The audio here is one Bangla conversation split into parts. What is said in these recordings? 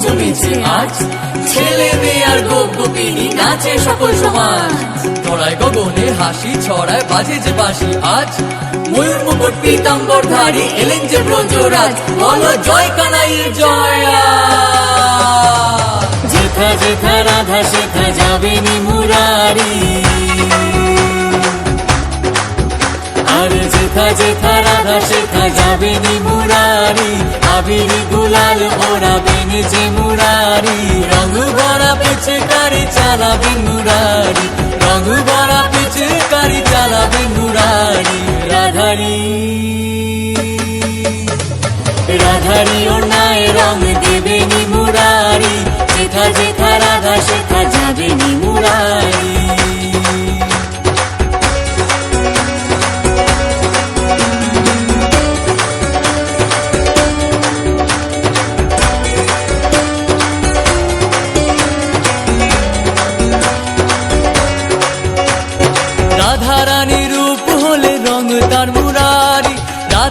জমেছে আজ। ছেলে মেয়ে আর গোপ গোপিনী নাচে সকল সমাজ। ছড়ায় গগনে হাসি, ছড়ায় বাজে যে বাসি আজ। ময়ূর মুকুট, পীতাম্বর ধারী, এলেন যে ব্রজরাজ বলো জয় কানাইয়ের জয়। যেথা যেথা, রাধা শেখা যাবে নি মুরারি। যেথা যেথা রাধা শেখা যাবে নি মুরারি। আবির গুলাল ওড়াবেন যে মুরারি। রঙ ভরা পেছে কারি চালাবেন মুরারি। রঙ ভরা পেছে কারি চালাবেন মুরারি। রাধারি। রাধারি অন্যায় রং দেবে নি মুরারি। যেথা যেথা রাধা শেখা যাবে নি মুরারি।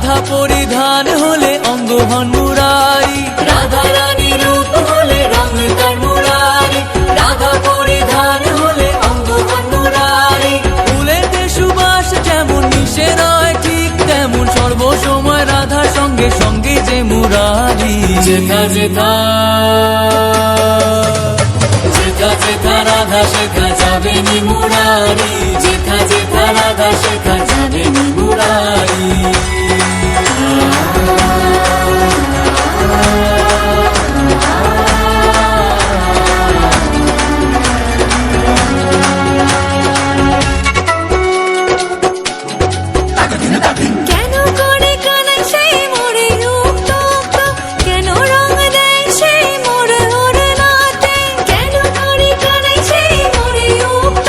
রাধা পরিধান হলে অঙ্গ হন মুরারি রাধা রানী রূপ হলে রং তার মুরারি রাধা পরিধান হলে অঙ্গ মুরারি ফুলেতে সুবাস যেমন মিশে নয় ঠিক তেমন সর্বসময় রাধার সঙ্গে সঙ্গে যে মুরারি। যেথা যেথা যেথা যেথা রাধা শেখা যাবে নি মুরারি। যেথা কেন করে কানাই সেই মোরে উক্ত কেন রং দেয় সেই মোরে ওরে নাতে কেন করে কানাই সেই মোরে উক্ত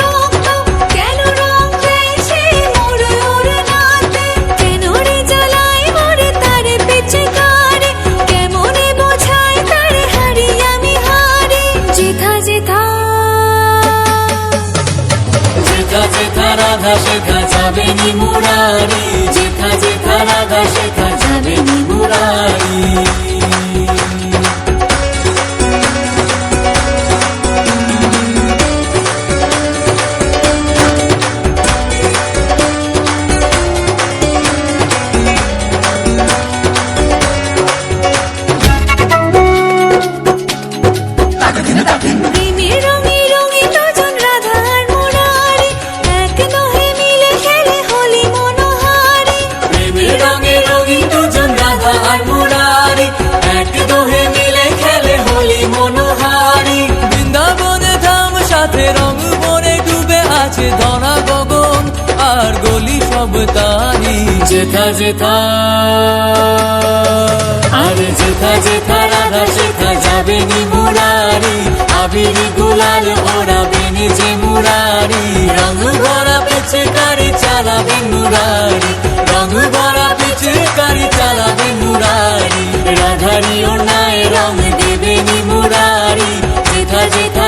কেন রং দেয় সেই মোরে ওরে নাতে কেন রে জ্বালায় মোরে তারে পিছে কারে কেমনে বোঝায় তারে হারি আমি হারি যেথা যেথা যেথা যেথা রাধা শেখা যাবে নি মুরারি যেখা যেখা লাগা সেখা যাবে নি মুরারি। সাথে রং বনে ডুবে আছে ধরা গগন, আর গলি সব তারি। যেথা যেথা আর যেথা যেথা রাধা শেখা যাবে নি মুরারি। আবির গুলাল ওড়াবেন যে মুরারি। রং ভরা পেছে কারি চালাবেন মুরারি। রং ভরা পেছে কারি চালাবেন মুরারি। রাধারি অন্যায় রং দেবে নি মুরারি। যেথা যেথা